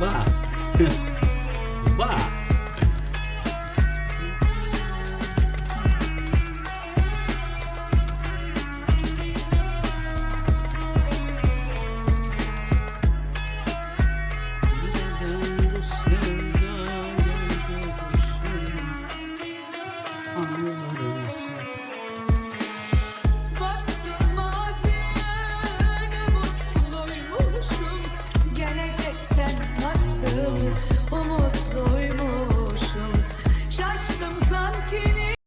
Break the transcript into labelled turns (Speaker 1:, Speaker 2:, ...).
Speaker 1: Bye.
Speaker 2: one more